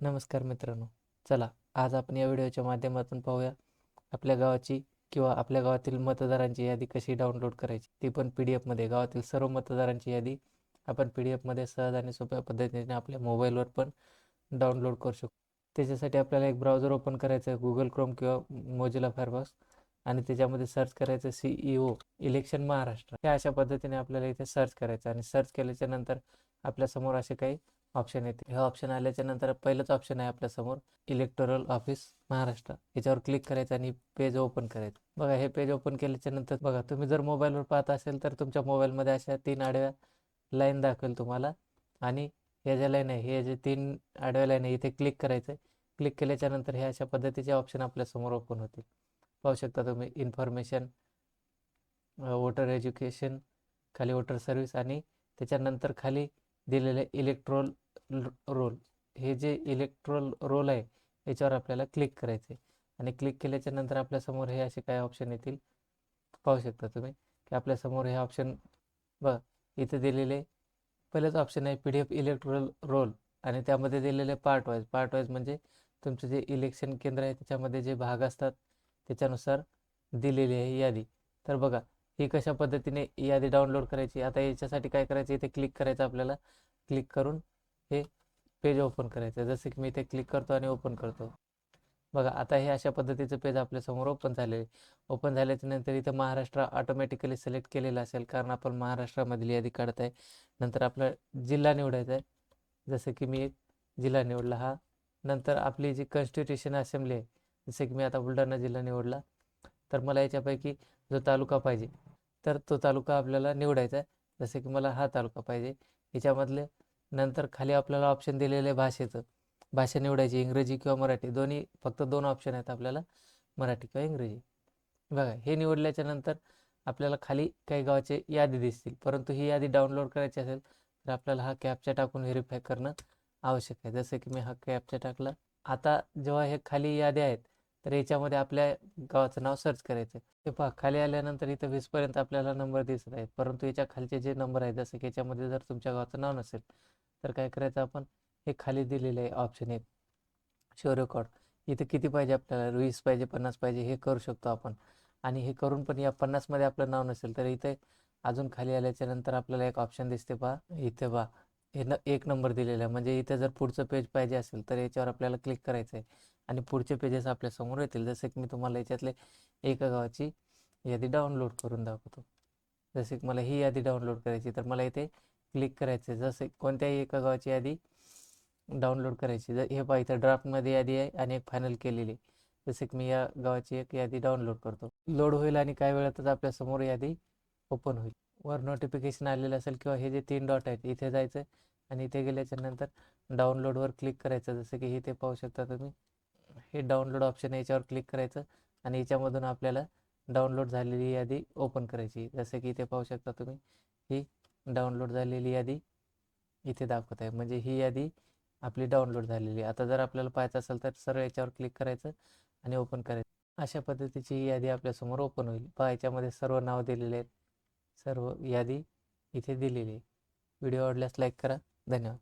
नमस्कार मित्रांनो. चला आज आपण या व्हिडिओच्या माध्यमातून पाहूया आपल्या गावाची किंवा आपल्या गावातील मतदारांची यादी कशी डाउनलोड करायची. ती पण पी डी एफमध्ये गावातील सर्व मतदारांची यादी आपण पी डी एफमध्ये सहज आणि सोप्या पद्धतीने आपल्या मोबाईलवर पण डाउनलोड करू शकतो त्याच्यासाठी आपल्याला एक ब्राउझर ओपन करायचं आहे गुगल क्रोम किंवा मोजिला फायरबॉक्स आणि त्याच्यामध्ये सर्च करायचं C E O election Maharashtra हे अशा पद्धतीने आपल्याला इथे सर्च करायचं आणि सर्च केल्याच्यानंतर आपल्यासमोर असे काही ऑप्शन येते. हे ऑप्शन आल्याच्यानंतर पहिलंच ऑप्शन आहे आपल्यासमोर इलेक्टोरल ऑफिस महाराष्ट्र. याच्यावर क्लिक करायचं आणि पेज ओपन करायचं. बघा हे पेज ओपन केल्याच्यानंतर बघा तुम्ही जर मोबाईलवर पाहत असेल तर तुमच्या मोबाईलमध्ये अशा तीन आडव्या लाईन दाखवेल तुम्हाला. आणि हे ज्या लाईन आहे हे जे तीन आडव्या लाईन आहे इथे क्लिक करायचं क्लिक केल्याच्यानंतर हे अशा पद्धतीचे ऑप्शन आपल्यासमोर ओपन होतील. पाहू शकता तुम्ही इन्फॉर्मेशन वोटर एज्युकेशन खाली वोटर सर्व्हिस आणि त्याच्यानंतर खाली दिलेले इलेक्ट्रोल रोल हे जे इलेक्ट्रोल रोल आहे याच्यावर आपल्याला क्लिक करायचे आणि क्लिक केल्याच्यानंतर आपल्यासमोर हे असे काय ऑप्शन येतील. पाहू शकता तुम्ही की आपल्यासमोर हे ऑप्शन बघा इथे दिलेले पहिलेच ऑप्शन आहे P D F electoral roll आणि त्यामध्ये दिलेले पार्ट वाईज पार्ट वाईज म्हणजे तुमचं जे इलेक्शन केंद्र आहे त्याच्यामध्ये जे भाग असतात त्याच्यानुसार दिलेली आहे यादी. तर बघा ही कशा पद्धतीने यादी डाउनलोड करायची? आता याच्यासाठी काय करायचं? इथे क्लिक करायचं आपल्याला. क्लिक करून हे पेज ओपन करायचं. जसं की मी इथे क्लिक करतो आणि ओपन करतो. बघा आता हे अशा पद्धतीचं पेज आपल्यासमोर ओपन झाले ओपन झाल्याच्यानंतर इथं महाराष्ट्र ऑटोमॅटिकली सिलेक्ट केलेलं असेल. कारण आपण महाराष्ट्रामधली यादी काढत आहे नंतर आपला जिल्हा निवडायचा आहे. जसं की मी एक जिल्हा निवडला हा. नंतर आपली जी कॉन्स्टिट्युशन असेंब्ली आहे. जसं की मी आता बुलढाणा जिल्हा निवडला. तर मला याच्यापैकी जो तालुका पाहिजे तर तो तालुका आपल्याला निवडायचा आहे. जसं की मला हा तालुका पाहिजे. याच्यामधले नंतर खाली आपल्याला ऑप्शन दिलेले भाषेचं. भाषा निवडायची इंग्रजी किंवा मराठी. दोन्ही फक्त दोन ऑप्शन आहेत आपल्याला. मराठी किंवा इंग्रजी. बघा हे निवडल्याच्या नंतर आपल्याला खाली काही गावाचे यादी दिसतील. परंतु ही यादी डाउनलोड करायची असेल तर आपल्याला हा कॅपचा टाकून व्हेरीफाय करणं आवश्यक आहे. जसं की मी हा कॅपचा टाकला. आता जेव्हा हे खाली यादी आहेत तर याच्यामध्ये आपल्या गावाचं नाव सर्च करायचं. हे पहा खाली आल्यानंतर इथं वीसपर्यंत आपल्याला नंबर दिसत आहेत. परंतु याच्या खालचे जे नंबर आहेत जसं की याच्यामध्ये जर तुमच्या गावाचं नाव नसेल तर काय करायचं आपण? हे खाली दिलेलं आहे ऑप्शन एक. शो रेकॉर्ड इथं किती पाहिजे आपल्याला? वीस पाहिजे पन्नास पाहिजे हे करू शकतो आपण. आणि हे करून पण या पन्नासमध्ये आपलं नाव नसेल तर इथे अजून खाली आल्याच्यानंतर आपल्याला एक ऑप्शन दिसते पहा. इथे पहा. हे न एक नंबर दिलेला आहे. म्हणजे इथे जर पुढचं पेज पाहिजे असेल तर याच्यावर आपल्याला क्लिक करायचं आहे आणि पुढचे पेजेस आपल्यासमोर येतील. जसे की मी तुम्हाला याच्यातले एका गावाची यादी डाउनलोड करून दाखवतो. जसे की मला ही यादी डाउनलोड करायची तर मला इथे क्लिक करायचं आहे जसे कोणत्याही एका गावाची यादी डाउनलोड करायची. जर हे पहा इथं ड्राफ्टमध्ये यादी आहे आणि एक फायनल केलेली जसे की मी या गावाची एक यादी डाउनलोड करतो. लोड होईल आणि काही वेळातच आपल्यासमोर यादी ओपन होईल. वर नोटिफिकेशन आलेलं असेल किंवा हे जे तीन डॉट आहेत इथे जायचं आणि इथे गेल्याच्यानंतर डाउनलोडवर क्लिक करायचं. जसं की इथे पाहू शकता तुम्ही. हे डाउनलोड ऑप्शन आहे याच्यावर क्लिक करायचं आणि याच्यामधून आपल्याला डाउनलोड झालेली यादी ओपन करायची जसं की इथे पाहू शकता तुम्ही ही डाउनलोड झालेली यादी इथे दाखवत आहे. म्हणजे ही यादी आपली डाउनलोड झालेली आता जर आपल्याला पाहायचं असेल तर सरळ याच्यावर क्लिक करायचं आणि ओपन करायचं. अशा पद्धतीची ही यादी आपल्यासमोर ओपन होईल. पहा याच्यामध्ये सर्व नाव दिलेले आहेत. सर्व यादी इथे दिलेली आहे. व्हिडिओ आवडल्यास लाईक करा. धन्यवाद.